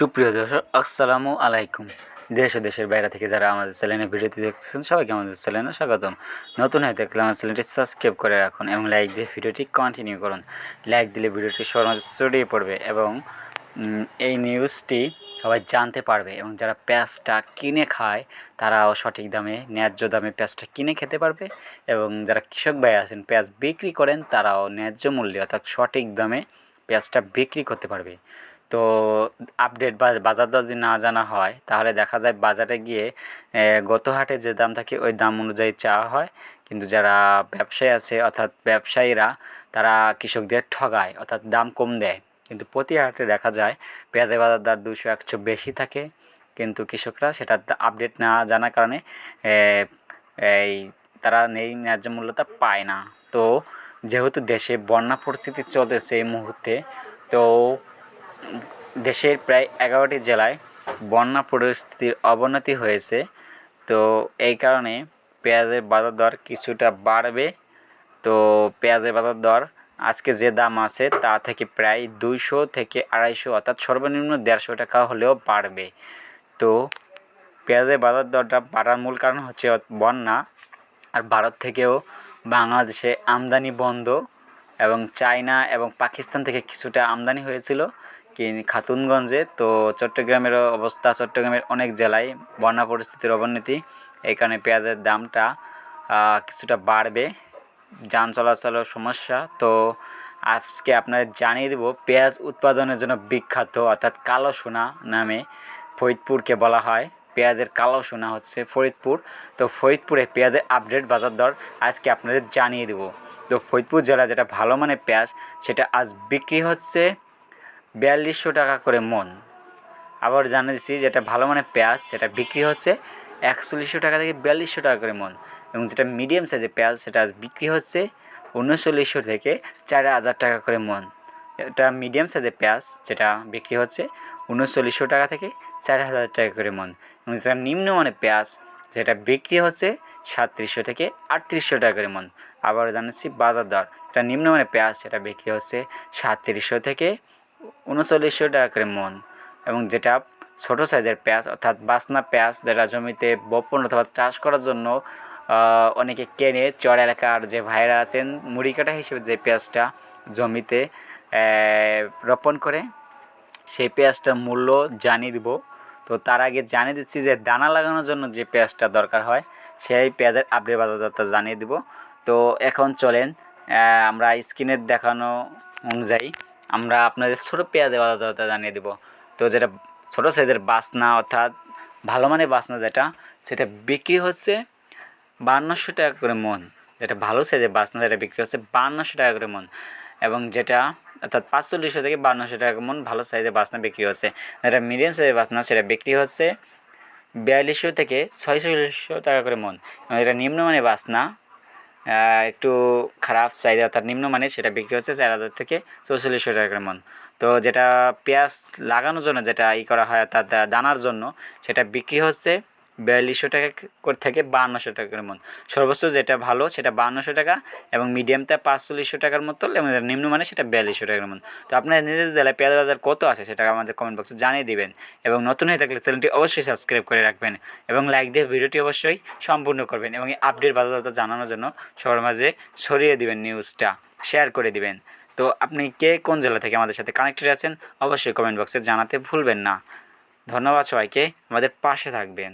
সুপ্রিয় দর্শক, আসসালামু আলাইকুম। দেশ ও দেশের বাইরে থেকে যারা আমাদের চ্যানেলে ভিডিওটি দেখতেছেন, সবাইকে আমাদের চ্যানেলে স্বাগতম। নতুন হয়ে থাকলে আমার চ্যানেলটি সাবস্ক্রাইব করে রাখুন এবং লাইক দিয়ে ভিডিওটি কন্টিনিউ করুন। লাইক দিলে ভিডিওটি মাঝে ছড়িয়ে পড়বে এবং এই নিউজটি সবাই জানতে পারবে এবং যারা পেঁয়াজটা কিনে খায়, তারাও সঠিক দামে, ন্যায্য দামে পেঁয়াজটা কিনে খেতে পারবে এবং যারা কৃষক ভাই আছেন, পেঁয়াজ বিক্রি করেন, তারাও ন্যায্য মূল্যে অর্থাৎ সঠিক দামে পেঁয়াজটা বিক্রি করতে পারবে। তো আপডেট বা বাজার দর যদি না জানা হয়, তাহলে দেখা যায় বাজারে গিয়ে গত হাটে যে দাম থাকে ওই দাম অনুযায়ী চাওয়া হয়। কিন্তু যারা ব্যবসায়ী আছে, অর্থাৎ ব্যবসায়ীরা, তারা কৃষকদের ঠগায়, অর্থাৎ দাম কম দেয়। কিন্তু প্রতি হাটে দেখা যায়, পেঁয়াজের বাজার দর দুশো একশো বেশি থাকে। কিন্তু কৃষকরা সেটা আপডেট না জানার কারণে এই, তারা নেই, ন্যায্য মূল্যটা পায় না। তো যেহেতু দেশে বন্যা পরিস্থিতি চলতেছে এই মুহূর্তে, তো দেশের প্রায় এগারোটি জেলায় বন্যা পরিস্থিতির অবনতি হয়েছে। তো এই কারণে পেঁয়াজের বাজার দর কিছুটা বাড়বে। তো পেঁয়াজের বাজার দর আজকে যে দাম আছে তা থেকে প্রায় দুইশো থেকে আড়াইশো অর্থাৎ সর্বনিম্ন দেড়শো টাকা হলেও বাড়বে। তো পেঁয়াজের বাজার দরটা বাড়ার মূল কারণ হচ্ছে বন্যা। আর ভারত থেকেও বাংলাদেশে আমদানি বন্ধ এবং চায়না এবং পাকিস্তান থেকে কিছুটা আমদানি হয়েছিল। খাতুনগঞ্জে, তো চট্টগ্রামেরও অবস্থা, চট্টগ্রামের অনেক জেলায় বন্যা পরিস্থিতির অবনতি। এই কারণে পেঁয়াজের দামটা কিছুটা বাড়বে। যান চলাচলের সমস্যা, তো আজকে আপনাদের জানিয়ে দেবো, পেঁয়াজ উৎপাদনের জন্য বিখ্যাত, অর্থাৎ কালো সোনা নামে ফরিদপুরকে বলা হয়। পেঁয়াজের কালো সোনা হচ্ছে ফরিদপুর। তো ফরিদপুরে পেঁয়াজের আপডেট বাজার দর আজকে আপনাদের জানিয়ে দেবো। তো ফরিদপুর জেলা যেটা ভালো মানের পেঁয়াজ, সেটা আজ বিক্রি হচ্ছে বিয়াল্লিশশো টাকা করে মন। আবার জানিয়েছি যেটা ভালো মানের পেঁয়াজ, সেটা বিক্রি হচ্ছে একচল্লিশশো টাকা থেকে বিয়াল্লিশশো টাকা করে মন। এবং যেটা মিডিয়াম সাইজের পেঁয়াজ, সেটা আজ বিক্রি হচ্ছে উনচল্লিশশো থেকে চার হাজার টাকা করে মন। এটা মিডিয়াম সাইজের পেঁয়াজ যেটা বিক্রি হচ্ছে উনচল্লিশশো টাকা থেকে চার হাজার টাকা করে মন। এবং যেটা নিম্নমানের পেঁয়াজ যেটা বিক্রি হচ্ছে সাতত্রিশশো থেকে আটত্রিশশো টাকা করে মন। আবার জানাচ্ছি বাজার দর এটা নিম্নমানের পেঁয়াজ, সেটা বিক্রি হচ্ছে সাতত্রিশশো থেকে উনচল্লিশশো টাকা করে মন। এবং যেটা ছোটো সাইজের পেঁয়াজ, অর্থাৎ বাসনা পেঁয়াজ যেটা জমিতে বপন অথবা চাষ করার জন্য অনেকে কেনে চর এলাকার যে ভাইরা আছেন, মুড়ি কাটা হিসেবে যে পেঁয়াজটা জমিতে রোপণ করে, সেই পেঁয়াজটার মূল্য জানিয়ে দিব। তো তার আগে জানিয়ে দিচ্ছি যে দানা লাগানোর জন্য যে পেঁয়াজটা দরকার হয়, সেই পেঁয়াজের আপডেট বাজারটা জানিয়ে দিব। তো এখন চলেন আমরা স্ক্রিনের দেখানো অনুযায়ী আমরা আপনাদের ছোটো পেঁয়াজের বাজারটা জানিয়ে দিব। তো যেটা ছোটো সাইজের বাসনা অর্থাৎ ভালো মানের বাসনা যেটা, সেটা বিক্রি হচ্ছে বান্নশো টাকা করে মন। যেটা ভালো সাইজের বাসনা যেটা বিক্রি হচ্ছে বান্নশো টাকা করে মন। এবং যেটা অর্থাৎ পাঁচচল্লিশশো থেকে বান্নশো টাকা মন ভালো সাইজের বাসনা বিক্রি হচ্ছে। যেটা মিডিয়াম সাইজের বাসনা, সেটা বিক্রি হচ্ছে বিয়াল্লিশশো থেকে ছয়চল্লিশশো টাকা করে মন। এবং যেটা নিম্নমানের বাসনা একটু খারাপ চাহিদা অর্থাৎ নিম্নমানের সেটা বিক্রি হচ্ছে চার হাজার থেকে চৌচল্লিশশো টাকা করে মন। তো যেটা পেঁয়াজ লাগানোর জন্য যেটা ই করা হয় অর্থাৎ দানার জন্য সেটা বিক্রি হচ্ছে বিয়াল্লিশশো টাকা করে থেকে বাহান্নশো টাকার করে মন সর্বোচ্চ যেটা ভালো, সেটা বাহান্নশো টাকা এবং মিডিয়ামটা পাঁচচল্লিশশো টাকার মতো এবং নিম্ন মানে সেটা বিয়াল্লিশশো টাকার মন তো আপনার নিজেদের জেলায় পেঁয়াজ বাজার কত আছে সেটা আমাদের কমেন্ট বক্সে জানিয়ে দিবেন এবং নতুন হয়ে থাকলে চ্যানেলটি অবশ্যই সাবস্ক্রাইব করে রাখবেন এবং লাইক দিয়ে ভিডিওটি অবশ্যই সম্পূর্ণ করবেন এবং এই আপডেট বাজার জানানোর জন্য সবার মাঝে ছড়িয়ে দিবেন নিউজটা শেয়ার করে দিবেন। তো আপনি কে কোন জেলা থেকে আমাদের সাথে কানেক্টেড আছেন অবশ্যই কমেন্ট বক্সে জানাতে ভুলবেন না। ধন্যবাদ সবাইকে, আমাদের পাশে থাকবেন।